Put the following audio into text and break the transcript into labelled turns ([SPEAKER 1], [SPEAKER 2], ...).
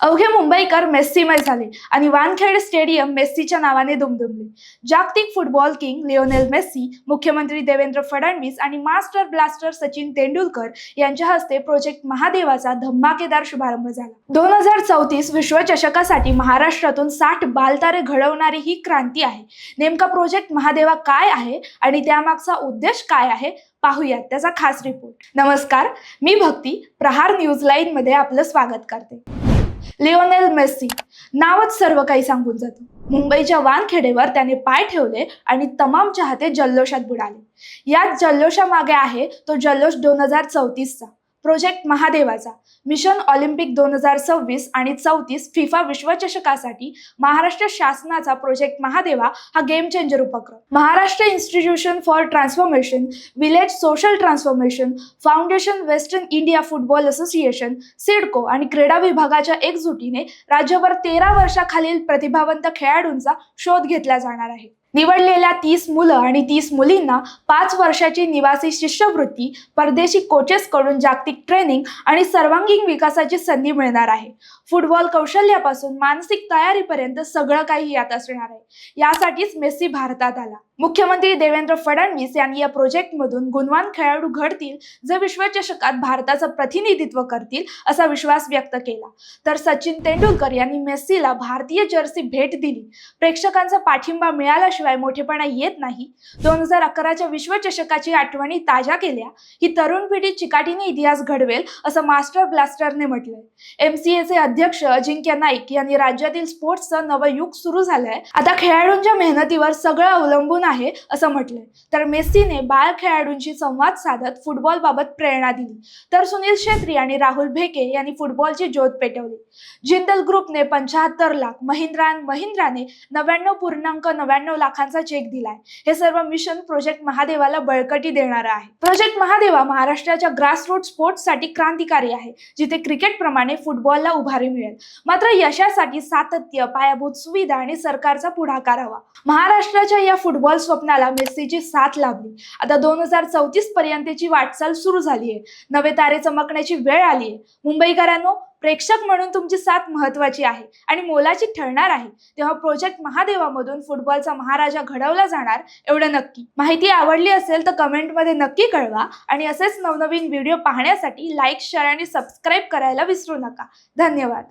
[SPEAKER 1] अवघे मुंबईकर मेस्सीमय झाले आणि वानखेड स्टेडियम मेस्सीच्या नावाने दुमदुमले. जागतिक फुटबॉल किंग लिओनेल मेस्सी मुख्यमंत्री देवेंद्र फडणवीस आणि मास्टर ब्लास्टर सचिन तेंडुलकर यांच्या हस्ते प्रोजेक्ट महादेवाचा धमाकेदार शुभारंभ झाला. दोन हजार चौतीस विश्वचषकासाठी महाराष्ट्रातून साठ बालतारे घडवणारी ही क्रांती आहे. नेमका प्रोजेक्ट महादेवा काय आहे आणि त्यामागचा उद्देश काय आहे? पाहूयात त्याचा खास रिपोर्ट नमस्कार मी भक्ती प्रहार न्यूज लाईन मध्ये आपलं स्वागत करते. Lionel Messi. नावच सर्व काही सांगून जातं. मुंबईच्या वानखेडेवर त्याने पाय ठेवले आणि तमाम चाहते जल्लोषात बुडाले. याच जल्लोषामागे आहे तो जल्लोष दोन हजार चौतीसचा. प्रोजेक्ट महादेवाचा. मिशन ऑलिम्पिक दोन हजार सव्वीस आणि चौतीस फिफा विश्वचषकासाठी महाराष्ट्र शासनाचा प्रोजेक्ट महादेवा हा गेम चेंजर उपक्रम. Maharashtra institution for transformation village social transformation foundation western India football association CIDCO आणि क्रीडा विभागाच्या एकजुटीने राज्यभर तेरा वर्षाखालील प्रतिभावंत खेळाडूंचा शोध घेतला जाणार आहे. निवडलेल्या तीस मुलं आणि तीस मुलींना पाच वर्षाची निवासी शिष्यवृत्ती परदेशी कोचेस कडून जागतिक ट्रेनिंग आणि सर्वांगीण विकासाची संधी मिळणार आहे. फुटबॉल कौशल्यापासून मानसिक तयारीपर्यंत सगळं काही यात असणार आहे. यासाठीच मेस्सी भारतात आला. मुख्यमंत्री देवेंद्र फडणवीस यांनी या प्रोजेक्टमधून गुणवान खेळाडू घडतील जे विश्वचषकात भारताचं प्रतिनिधित्व करतील असा विश्वास व्यक्त केला. तर सचिन तेंडुलकर यांनी मेस्सीला भारतीय जर्सी भेट दिली. प्रेक्षकांचा पाठिंबा मिळाला केल्याशिवाय मोठेपणा येत नाही. दोन हजार अकराच्या विश्वचषकाची आठवणी ताज्या केल्या ही तरुण पिढी चिकाटीने इतिहास घडवेल असं मास्टर ब्लास्टरने म्हटलंय. एमसीएचे अध्यक्ष अजिंक्य नाईक यांनी राज्यातील स्पोर्ट्सचं नवं युग सुरू झालंय. आता खेळाडूंच्या मेहनतीवर सगळं अवलंबून आहे असं म्हटलंय. तर मेस्सीने बाल खेळाडूंशी संवाद साधत फुटबॉल बाबत प्रेरणा दिली. तर सुनील शेत्री आणि राहुल भेके यांनी फुटबॉलची ज्योत पेटवली. जिंदल ग्रुपने पंचाहत्तर लाख महिंद्रा महिंद्राने नव्याण्णव पूर्णांक नव्याण्णव लाखांचा चेक दिलाय. हे सर्व मिशन प्रोजेक्ट महादेवाला बळकटी देणार आहे. प्रोजेक्ट महादेवा महाराष्ट्राच्या ग्रासरूट स्पोर्ट्ससाठी क्रांतिकारी आहे. जिथे क्रिकेट प्रमाणे फुटबॉलला उभारी मिळेल. मात्र यशासाठी सातत्य पायाभूत सुविधा आणि सरकारचा पुढाकार हवा. महाराष्ट्राच्या या फुटबॉल स्वप्नाला मेस्सीची साथ लाभली. आता दोन हजार चौतीस पर्यंतची वाटचाल सुरू झाली आहे नवे तारे चमकण्याची वेळ आली आहे मुंबईकरांनो प्रेक्षक म्हणून तुमची साथ महत्वाची आहे आणि मोलाची ठरणार आहे. तेव्हा प्रोजेक्ट महादेवामधून फुटबॉलचा महाराजा घडवला जाणार एवढं नक्की. माहिती आवडली असेल तर कमेंटमध्ये नक्की कळवा आणि असेच नवनवीन व्हिडिओ पाहण्यासाठी लाईक शेअर आणि सबस्क्राईब करायला विसरू नका. धन्यवाद.